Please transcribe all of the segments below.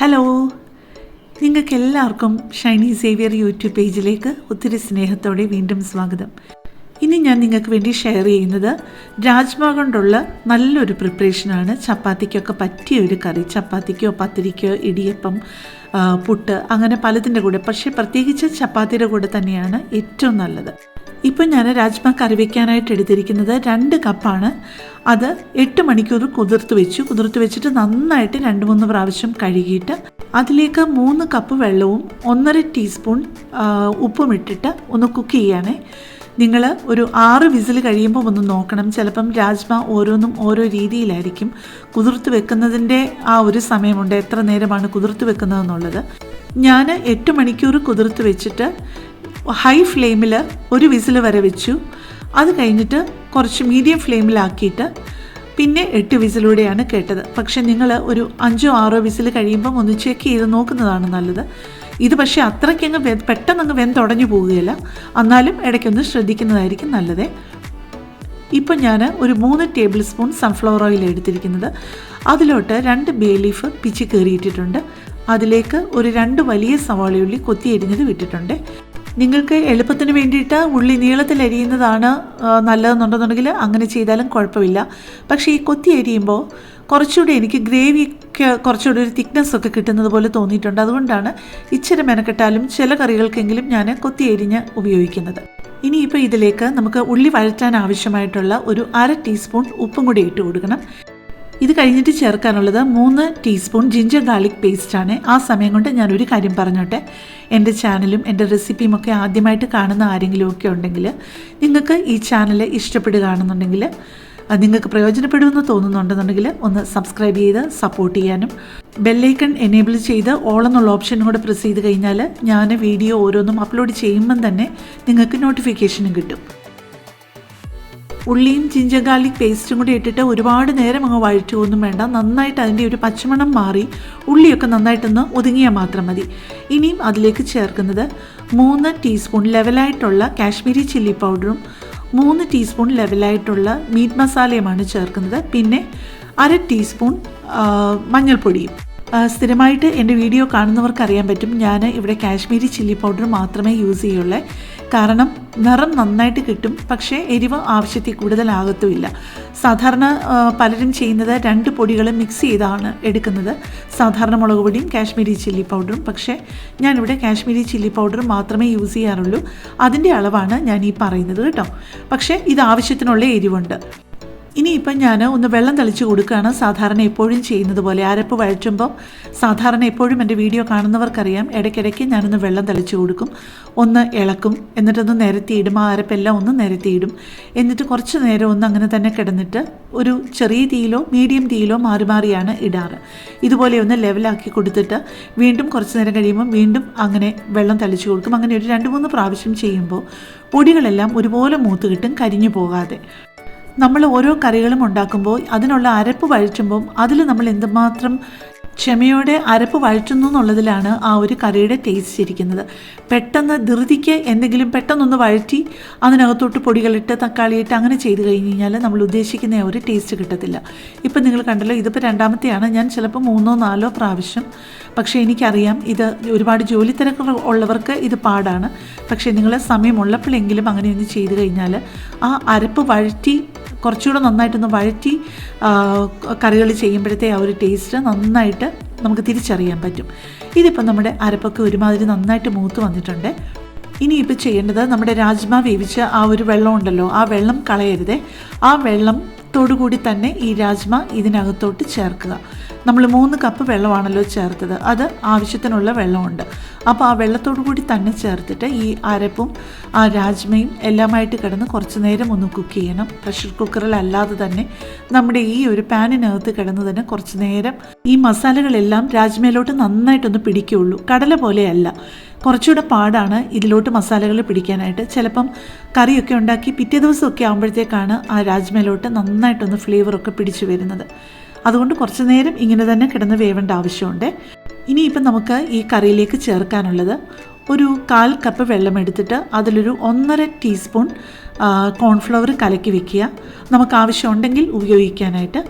Hello നിങ്ങൾക്ക് എല്ലാവർക്കും Shiny Xavier YouTube പേജിലേക്ക് ഒത്തിരി സ്നേഹത്തോടെ വീണ്ടും സ്വാഗതം. ഇനി ഞാൻ നിങ്ങൾക്ക് വേണ്ടി ഷെയർ ചെയ്യുന്നത് രാജ്മ കൊണ്ടുള്ള നല്ലൊരു പ്രിപ്പറേഷനാണ് ചപ്പാത്തിക്കൊക്കെ പറ്റിയ ഒരു കറി. ചപ്പാത്തിക്കോ പത്തിരിക്കോ ഇടിയപ്പം പുട്ട് അങ്ങനെ പലതിന്റെ കൂടെ. പക്ഷേ പ്രത്യേകിച്ച് ചപ്പാത്തിയുടെ കൂടെ തന്നെയാണ് ഏറ്റവും നല്ലത്. ഇപ്പം ഞാൻ രാജ്മ കറി വയ്ക്കാനായിട്ട് എടുത്തിരിക്കുന്നത് രണ്ട് കപ്പാണ് അത് എട്ട് മണിക്കൂർ കുതിർത്ത് വെച്ചു. കുതിർത്ത് വെച്ചിട്ട് നന്നായിട്ട് രണ്ട് മൂന്ന് പ്രാവശ്യം കഴുകിയിട്ട് അതിലേക്ക് മൂന്ന് കപ്പ് വെള്ളവും ഒന്നര ടീസ്പൂൺ ഉപ്പും ഇട്ടിട്ട് ഒന്ന് കുക്ക് ചെയ്യാനേ നിങ്ങൾ ഒരു ആറ് വിസിൽ കഴിയുമ്പോൾ ഒന്ന് നോക്കണം. ചിലപ്പം രാജ്മ ഓരോന്നും ഓരോ രീതിയിലായിരിക്കും. കുതിർത്ത് വെക്കുന്നതിന്റെ ആ ഒരു സമയമുണ്ട്. എത്ര നേരമാണ് കുതിർത്ത് വെക്കുന്നതെന്നുള്ളത്. ഞാൻ എട്ട് മണിക്കൂർ കുതിർത്ത് വെച്ചിട്ട് ഹൈ ഫ്ലെയിമിൽ ഒരു വിസിൽ വരെ വെച്ചു. അത് കഴിഞ്ഞിട്ട് കുറച്ച് മീഡിയം ഫ്ലെയിമിലാക്കിയിട്ട് പിന്നെ എട്ട് വിസിലൂടെയാണ് കേട്ടത്. പക്ഷേ നിങ്ങൾ ഒരു അഞ്ചോ ആറോ വിസിൽ കഴിയുമ്പം ഒന്ന് ചെക്ക് ചെയ്ത് നോക്കുന്നതാണ് നല്ലത്. ഇത് പക്ഷേ അത്രയ്ക്കങ്ങ് വെ പെട്ടെന്നങ്ങ് വെന്തുടഞ്ഞു പോവുകയില്ല. എന്നാലും ഇടയ്ക്കൊന്ന് ശ്രദ്ധിക്കുന്നതായിരിക്കും നല്ലത്. ഇപ്പം ഞാൻ ഒരു മൂന്ന് ടേബിൾ സ്പൂൺ സൺഫ്ലവർ ഓയിൽ എടുത്തിരിക്കുന്നത്. അതിലോട്ട് രണ്ട് ബേ ലീഫ് പിച്ചി കയറിയിട്ടിട്ടുണ്ട് അതിലേക്ക് ഒരു രണ്ട് വലിയ സവാളയുള്ളി കൊത്തി എരിഞ്ഞത് വിട്ടിട്ടുണ്ട്. നിങ്ങൾക്ക് എളുപ്പത്തിന് വേണ്ടിയിട്ട് ഉള്ളി നീളത്തിൽ അരിയുന്നതാണ് നല്ലതെന്നുണ്ടെന്നുണ്ടെങ്കിൽ അങ്ങനെ ചെയ്താലും കുഴപ്പമില്ല. പക്ഷേ ഈ കൊത്തി അരിയുമ്പോൾ കുറച്ചുകൂടി എനിക്ക് ഗ്രേവിക്ക് കുറച്ചുകൂടി ഒരു തിക്നെസ് ഒക്കെ കിട്ടുന്നത് പോലെ തോന്നിയിട്ടുണ്ട്. അതുകൊണ്ടാണ് ഇച്ചിരി മെനക്കെട്ടാലും ചില കറികൾക്കെങ്കിലും ഞാൻ കൊത്തി എരിഞ്ഞ് ഉപയോഗിക്കുന്നത്. ഇനിയിപ്പോൾ ഇതിലേക്ക് നമുക്ക് ഉള്ളി വഴറ്റാൻ ആവശ്യമായിട്ടുള്ള ഒരു അര ടീസ്പൂൺ ഉപ്പും കൂടി ഇട്ട് കൊടുക്കണം. ഇത് കഴിഞ്ഞിട്ട് ചേർക്കാനുള്ളത് മൂന്ന് ടീസ്പൂൺ ജിഞ്ചർ ഗാർലിക് പേസ്റ്റാണ് ആ സമയം കൊണ്ട് ഞാൻ ഒരു കാര്യം പറഞ്ഞോട്ടെ. എന്റെ ചാനലും എന്റെ റെസിപ്പിയും ഒക്കെ ആദ്യമായിട്ട് കാണുന്ന ആരെങ്കിലും ഒക്കെ ഉണ്ടെങ്കിൽ നിങ്ങൾക്ക് ഈ ചാനൽ ഇഷ്ടപ്പെടുകയാണെന്നുണ്ടെങ്കിൽ നിങ്ങൾക്ക് പ്രയോജനപ്പെടുമെന്ന് തോന്നുന്നുണ്ടെന്നുണ്ടെങ്കിൽ ഒന്ന് സബ്സ്ക്രൈബ് ചെയ്ത് സപ്പോർട്ട് ചെയ്യാനും ബെല്ലൈക്കൺ എനേബിൾ ചെയ്ത് ഓൾ എന്നുള്ള ഓപ്ഷനും കൂടെ പ്രസ് ചെയ്ത് കഴിഞ്ഞാൽ ഞാൻ വീഡിയോ ഓരോന്നും അപ്ലോഡ് ചെയ്യുമ്പം തന്നെ നിങ്ങൾക്ക് നോട്ടിഫിക്കേഷനും കിട്ടും. ഉള്ളിയും ജിഞ്ചർ ഗാർലിക് പേസ്റ്റും കൂടി ഇട്ടിട്ട് ഒരുപാട് നേരം അങ്ങ് വഴറ്റുകയൊന്നും വേണ്ട. നന്നായിട്ട് അതിന്റെ ഒരു പച്ചമണം മാറി ഉള്ളിയൊക്കെ നന്നായിട്ടൊന്ന് ഒതുങ്ങിയാൽ മാത്രം മതി. ഇനിയും അതിലേക്ക് ചേർക്കുന്നത് മൂന്ന് ടീസ്പൂൺ ലെവലായിട്ടുള്ള കാശ്മീരി ചില്ലി പൗഡറും മൂന്ന് ടീസ്പൂൺ ലെവലായിട്ടുള്ള മീറ്റ് മസാലയുമാണ് ചേർക്കുന്നത്. പിന്നെ അര ടീസ്പൂൺ മഞ്ഞൾപ്പൊടിയും. സ്ഥിരമായിട്ട് എന്റെ വീഡിയോ കാണുന്നവർക്ക് അറിയാൻ പറ്റും. ഞാൻ ഇവിടെ കാശ്മീരി ചില്ലി പൗഡർ മാത്രമേ യൂസ് ചെയ്യുള്ളൂ. കാരണം നിറം നന്നായിട്ട് കിട്ടും. പക്ഷേ എരിവ് ആവശ്യത്തിൽ കൂടുതലാകത്തുമില്ല. സാധാരണ പലരും ചെയ്യുന്നത് രണ്ട് പൊടികൾ മിക്സ് ചെയ്താണ് എടുക്കുന്നത്. സാധാരണ മുളക് പൊടിയും കാശ്മീരി ചില്ലി പൗഡറും. പക്ഷേ ഞാനിവിടെ കാശ്മീരി ചില്ലി പൗഡർ മാത്രമേ യൂസ് ചെയ്യാറുള്ളൂ. അതിന്റെ അളവാണ് ഞാൻ ഈ പറയുന്നത് കേട്ടോ. പക്ഷേ ഇത് ആവശ്യത്തിനുള്ള എരിവുണ്ട്. ഇനിയിപ്പം ഞാൻ ഒന്ന് വെള്ളം തളിച്ച് കൊടുക്കുകയാണ് സാധാരണ എപ്പോഴും ചെയ്യുന്നത് പോലെ അരപ്പ് വഴറ്റുമ്പം സാധാരണ എപ്പോഴും എന്റെ വീഡിയോ കാണുന്നവർക്കറിയാം. ഇടയ്ക്കിടയ്ക്ക് ഞാനൊന്ന് വെള്ളം തളിച്ച് കൊടുക്കും. ഒന്ന് ഇളക്കും. എന്നിട്ടൊന്ന് നിരത്തിയിടും. ആ അരപ്പെല്ലാം ഒന്ന് നിരത്തിയിടും. എന്നിട്ട് കുറച്ച് നേരം ഒന്ന് അങ്ങനെ തന്നെ കിടന്നിട്ട് ഒരു ചെറിയ തീയിലോ മീഡിയം തീയിലോ മാറി മാറിയാണ് ഇടാറ്. ഇതുപോലെ ഒന്ന് ലെവലാക്കി കൊടുത്തിട്ട് വീണ്ടും കുറച്ച് നേരം കഴിയുമ്പം വീണ്ടും അങ്ങനെ വെള്ളം തളിച്ച് കൊടുക്കും. അങ്ങനെ ഒരു രണ്ട് മൂന്ന് പ്രാവശ്യം ചെയ്യുമ്പോൾ പൊടികളെല്ലാം ഒരുപോലെ മൂത്ത് കിട്ടും കരിഞ്ഞു പോകാതെ. നമ്മൾ ഓരോ കറികളും ഉണ്ടാക്കുമ്പോൾ അതിനുള്ള അരപ്പ് വഴിച്ചുമ്പോൾ അതിൽ നമ്മൾ എന്തുമാത്രം ക്ഷമയോടെ അരപ്പ് വഴറ്റുന്നു എന്നുള്ളതിലാണ് ആ ഒരു കറിയുടെ ടേസ്റ്റ് ഇരിക്കുന്നത്. പെട്ടെന്ന് ധൃതിക്ക് എന്തെങ്കിലും പെട്ടെന്നൊന്ന് വഴറ്റി അതിനകത്തോട്ട് പൊടികളിട്ട് തക്കാളിയിട്ട് അങ്ങനെ ചെയ്ത് കഴിഞ്ഞ് കഴിഞ്ഞാൽ നമ്മൾ ഉദ്ദേശിക്കുന്ന ഒരു ടേസ്റ്റ് കിട്ടത്തില്ല. ഇപ്പം നിങ്ങൾ കണ്ടല്ലോ ഇതിപ്പോൾ രണ്ടാമത്തെയാണ്. ഞാൻ ചിലപ്പോൾ മൂന്നോ നാലോ പ്രാവശ്യം പക്ഷേ എനിക്കറിയാം ഇത് ഒരുപാട് ജോലി തിരക്കുകൾ ഉള്ളവർക്ക് ഇത് പാടാണ്. പക്ഷേ നിങ്ങൾ സമയമുള്ളപ്പോഴെങ്കിലും അങ്ങനെയൊന്ന് ചെയ്ത് കഴിഞ്ഞാൽ ആ അരപ്പ് വഴറ്റി കുറച്ചുകൂടെ നന്നായിട്ടൊന്ന് വഴറ്റി കറികൾ ചെയ്യുമ്പോഴത്തെ ആ ഒരു ടേസ്റ്റ് നന്നായിട്ട് നമുക്ക് തിരിച്ചറിയാൻ പറ്റും. ഇതിപ്പോൾ നമ്മുടെ അരപ്പൊക്കെ ഒരുമാതിരി നന്നായിട്ട് മൂത്ത് വന്നിട്ടുണ്ട്. ഇനിയിപ്പോൾ ചെയ്യേണ്ടത് നമ്മുടെ രാജ്മ വേവിച്ച ആ ഒരു വെള്ളം ഉണ്ടല്ലോ ആ വെള്ളം കളയരുതേ. ആ വെള്ളത്തോടു കൂടി തന്നെ ഈ രാജ്മ ഇതിനകത്തോട്ട് ചേർക്കുക. നമ്മൾ മൂന്ന് കപ്പ് വെള്ളമാണല്ലോ ചേർത്തത്. അത് ആവശ്യത്തിനുള്ള വെള്ളമുണ്ട്. അപ്പോൾ ആ വെള്ളത്തോടു കൂടി തന്നെ ചേർത്തിട്ട് ഈ അരപ്പും ആ രാജ്മയും എല്ലാമായിട്ട് കിടന്ന് കുറച്ച് നേരം ഒന്ന് കുക്ക് ചെയ്യണം. പ്രഷർ കുക്കറിലല്ലാതെ തന്നെ നമ്മുടെ ഈ ഒരു പാനിനകത്ത് കിടന്ന് തന്നെ കുറച്ച് നേരം ഈ മസാലകളെല്ലാം രാജ്മയിലോട്ട് നന്നായിട്ടൊന്ന് പിടിക്കുകയുള്ളൂ. കടല പോലെയല്ല. കുറച്ചുകൂടെ പാടാണ് ഇതിലോട്ട് മസാലകൾ പിടിക്കാനായിട്ട്. ചിലപ്പം കറിയൊക്കെ ഉണ്ടാക്കി പിറ്റേ ദിവസമൊക്കെ ആകുമ്പോഴത്തേക്കാണ് ആ രാജ്മയിലോട്ട് നന്നായിട്ടൊന്ന് ഫ്ലേവറൊക്കെ പിടിച്ചു വരുന്നത്. അതുകൊണ്ട് കുറച്ച് നേരം ഇങ്ങനെ തന്നെ കിടന്ന് വേവേണ്ട ആവശ്യമുണ്ട്. ഇനിയിപ്പം നമുക്ക് ഈ കറിയിലേക്ക് ചേർക്കാനുള്ളത് ഒരു കാൽ കപ്പ് വെള്ളം എടുത്തിട്ട് അതിലൊരു ഒന്നര ടീസ്പൂൺ കോൺഫ്ലവർ കലക്കി വെക്കുക. നമുക്ക് ആവശ്യമുണ്ടെങ്കിൽ ഉപയോഗിക്കാനായിട്ട്.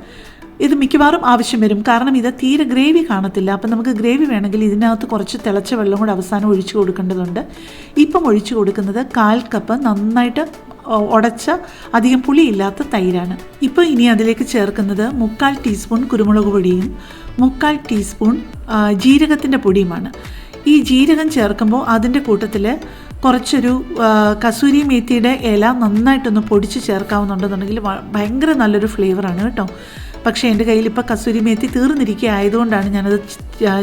ഇത് മിക്കവാറും ആവശ്യം വരും. കാരണം ഇത് തീരെ ഗ്രേവി കാണത്തില്ല. അപ്പം നമുക്ക് ഗ്രേവി വേണമെങ്കിൽ ഇതിനകത്ത് കുറച്ച് തിളച്ച വെള്ളം കൂടെ അവസാനം ഒഴിച്ചു കൊടുക്കേണ്ടതുണ്ട്. ഇപ്പം ഒഴിച്ചു കൊടുക്കുന്നത് കാൽ കപ്പ് നന്നായിട്ട് ഉടച്ച അധികം പുളിയില്ലാത്ത തൈരാണ്. ഇപ്പോൾ ഇനി അതിലേക്ക് ചേർക്കുന്നത് മുക്കാൽ ടീസ്പൂൺ കുരുമുളക് പൊടിയും മുക്കാൽ ടീസ്പൂൺ ജീരകത്തിന്റെ പൊടിയുമാണ്. ഈ ജീരകം ചേർക്കുമ്പോൾ അതിന്റെ കൂട്ടത്തിൽ കുറച്ചൊരു കസൂരി മേത്തിയുടെ ഇല നന്നായിട്ടൊന്ന് പൊടിച്ച് ചേർക്കാവുന്നുണ്ടെന്നുണ്ടെങ്കിൽ ഭയങ്കര നല്ലൊരു ഫ്ലേവറാണ് കേട്ടോ. പക്ഷേ എന്റെ കയ്യിൽ ഇപ്പോൾ കസൂരി മേത്തി തീർന്നിരിക്കുക ആയതുകൊണ്ടാണ് ഞാനത്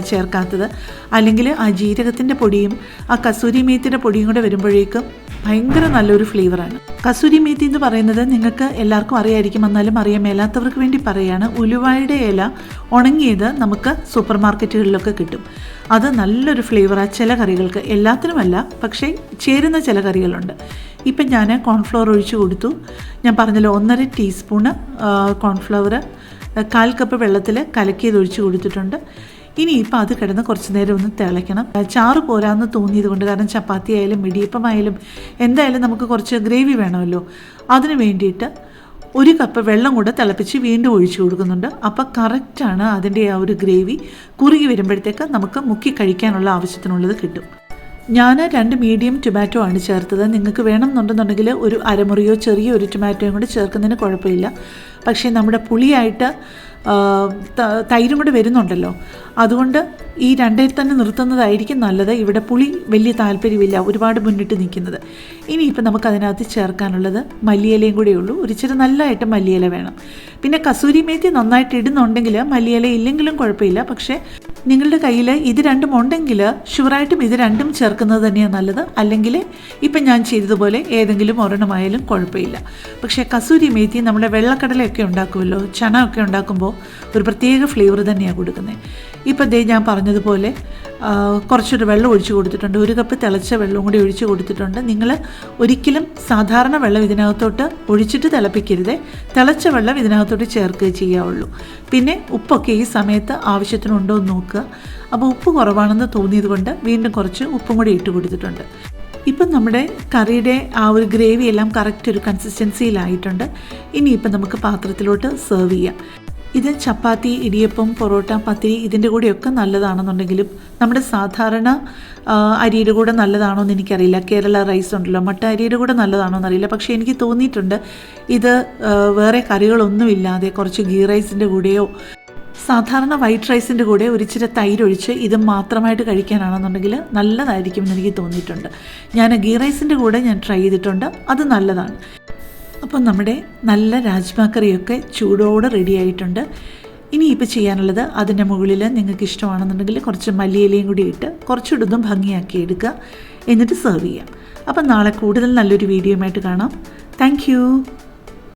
ചേർക്കാത്തത്. അല്ലെങ്കിൽ ആ ജീരകത്തിന്റെ പൊടിയും ആ കസൂരി മേത്തിയുടെ പൊടിയും കൂടെ വരുമ്പോഴേക്കും ഭയങ്കര നല്ലൊരു ഫ്ലേവറാണ്. കസൂരി മേത്തി എന്ന് പറയുന്നത് നിങ്ങൾക്ക് എല്ലാവർക്കും അറിയായിരിക്കും. എന്നാലും അറിയാൻ മേലാത്തവർക്ക് വേണ്ടി പറയുകയാണ് ഉലുവായുടെ ഇല ഉണങ്ങിയത് നമുക്ക് സൂപ്പർ മാർക്കറ്റുകളിലൊക്കെ കിട്ടും. അത് നല്ലൊരു ഫ്ലേവറാണ് ചില കറികൾക്ക്. എല്ലാത്തിനുമല്ല പക്ഷേ ചേരുന്ന ചില കറികളുണ്ട്. ഇപ്പം ഞാൻ കോൺഫ്ലവർ ഒഴിച്ച് കൊടുത്തു. ഞാൻ പറഞ്ഞല്ലോ ഒന്നര ടീസ്പൂണ് കോൺഫ്ലവർ കാൽ കപ്പ് വെള്ളത്തിൽ കലക്കിയത് ഒഴിച്ച് കൊടുത്തിട്ടുണ്ട്. ഇനി ഇപ്പം അത് കിടന്ന് കുറച്ച് നേരം ഒന്ന് തിളയ്ക്കണം. ചാറ് പോരാന്ന് തോന്നിയത് കൊണ്ട് കാരണം ചപ്പാത്തി ആയാലും ഇടിയപ്പമായാലും എന്തായാലും നമുക്ക് കുറച്ച് ഗ്രേവി വേണമല്ലോ. അതിന് വേണ്ടിയിട്ട് ഒരു കപ്പ് വെള്ളം കൂടെ തിളപ്പിച്ച് വീണ്ടും ഒഴിച്ചു കൊടുക്കുന്നുണ്ട്. അപ്പോൾ കറക്റ്റാണ് അതിന്റെ ആ ഒരു ഗ്രേവി. കുറുകി വരുമ്പോഴത്തേക്ക് നമുക്ക് മുക്കി കഴിക്കാനുള്ള ആവശ്യത്തിനുള്ളത് കിട്ടും. ഞാൻ രണ്ട് മീഡിയം ടൊമാറ്റോ ആണ് ചേർത്തത്. നിങ്ങൾക്ക് വേണമെന്നുണ്ടെന്നുണ്ടെങ്കിൽ ഒരു അരമുറിയോ ചെറിയ ഒരു ടൊമാറ്റോയും കൂടി ചേർക്കുന്നതിന് കുഴപ്പമില്ല. പക്ഷേ നമ്മുടെ പുളിയായിട്ട് തൈരും കൂടെ വരുന്നുണ്ടല്ലോ. അതുകൊണ്ട് ഈ രണ്ടേ തന്നെ നിർത്തുന്നതായിരിക്കും നല്ലത്. ഇവിടെ പുളി വലിയ താല്പര്യമില്ല. ഒരുപാട് മുന്നിട്ട് നിൽക്കുന്നത്. ഇനിയിപ്പോൾ നമുക്ക് അതിനകത്ത് ചേർക്കാനുള്ളത് മല്ലിയിലയും കൂടെ ഉള്ളൂ. ഒരു ഇച്ചിരി നല്ലതായിട്ട് മല്ലിയില വേണം. പിന്നെ കസൂരി മേത്തി നന്നായിട്ട് ഇടുന്നുണ്ടെങ്കിൽ മല്ലിയില ഇല്ലെങ്കിലും കുഴപ്പമില്ല. പക്ഷേ നിങ്ങളുടെ കയ്യിൽ ഇത് രണ്ടും ഉണ്ടെങ്കിൽ ഷുവറായിട്ടും ഇത് രണ്ടും ചേർക്കുന്നത് തന്നെയാണ് നല്ലത്. അല്ലെങ്കിൽ ഇപ്പം ഞാൻ ചെയ്തതുപോലെ ഏതെങ്കിലും ഒരെണ്ണമായാലും കുഴപ്പമില്ല. പക്ഷേ കസൂരി മേത്തി നമ്മുടെ വെള്ളക്കടലയൊക്കെ ഉണ്ടാക്കുമല്ലോ ചന ഒക്കെ ഉണ്ടാക്കുമ്പോൾ ഒരു പ്രത്യേക ഫ്ലേവർ തന്നെയാണ് കൊടുക്കുന്നത് ഇപ്പം ദേ ഞാൻ പറഞ്ഞതുപോലെ കുറച്ചൊരു വെള്ളം ഒഴിച്ചു കൊടുത്തിട്ടുണ്ട്. ഒരു കപ്പ് തിളച്ച വെള്ളം കൂടി ഒഴിച്ചു കൊടുത്തിട്ടുണ്ട്. നിങ്ങൾ ഒരിക്കലും സാധാരണ വെള്ളം ഇതിനകത്തോട്ട് ഒഴിച്ചിട്ട് തിളപ്പിക്കരുത്. തിളച്ച വെള്ളം ഇതിനകത്തോട്ട് ചേർക്കുകയേ ചെയ്യാവുള്ളൂ. പിന്നെ ഉപ്പൊക്കെ ഈ സമയത്ത് ആവശ്യത്തിനുണ്ടോ എന്ന് നോക്കുക. അപ്പോൾ ഉപ്പ് കുറവാണെന്ന് തോന്നിയത് കൊണ്ട് വീണ്ടും കുറച്ച് ഉപ്പും കൂടി ഇട്ട് കൊടുത്തിട്ടുണ്ട്. ഇപ്പം നമ്മുടെ കറിയുടെ ആ ഒരു ഗ്രേവി എല്ലാം കറക്റ്റ് ഒരു കൺസിസ്റ്റൻസിയിലായിട്ടുണ്ട് ഇനിയിപ്പം നമുക്ക് പാത്രത്തിലോട്ട് സെർവ് ചെയ്യാം. ഇത് ചപ്പാത്തി ഇടിയപ്പം പൊറോട്ട പത്തിരി ഇതിന്റെ കൂടെയൊക്കെ നല്ലതാണെന്നുണ്ടെങ്കിലും നമ്മുടെ സാധാരണ അരിയുടെ കൂടെ നല്ലതാണോ എന്ന് എനിക്കറിയില്ല. കേരള റൈസ് ഉണ്ടല്ലോ മട്ട അരിയുടെ കൂടെ നല്ലതാണോ എന്നറിയില്ല പക്ഷേ എനിക്ക് തോന്നിയിട്ടുണ്ട് ഇത് വേറെ കറികളൊന്നുമില്ലാതെ കുറച്ച് ഗീ റൈസിന്റെ കൂടെയോ സാധാരണ വൈറ്റ് റൈസിന്റെ കൂടെ ഒരിച്ചിരി തൈരൊഴിച്ച് ഇത് മാത്രമായിട്ട് കഴിക്കാനാണെന്നുണ്ടെങ്കിൽ നല്ലതായിരിക്കും എന്ന് എനിക്ക് തോന്നിയിട്ടുണ്ട്. ഞാൻ ഗീ റൈസിന്റെ കൂടെ ഞാൻ ട്രൈ ചെയ്തിട്ടുണ്ട്. അത് നല്ലതാണ്. അപ്പോൾ നമ്മുടെ നല്ല രാജ്മ കറിയൊക്കെ ചൂടോടെ റെഡി ആയിട്ടുണ്ട്. ഇനി ഇപ്പോൾ ചെയ്യാനുള്ളത് അതിന്റെ മുകളിൽ നിങ്ങൾക്ക് ഇഷ്ടമാണെന്നുണ്ടെങ്കിൽ കുറച്ച് മല്ലിയിലയും കൂടി ഇട്ട് കുറച്ചുകൂടുന്നും ഭംഗിയാക്കി എടുക്കുക. എന്നിട്ട് സെർവ് ചെയ്യാം. അപ്പം നാളെ കൂടുതൽ നല്ലൊരു വീഡിയോയുമായിട്ട് കാണാം. താങ്ക്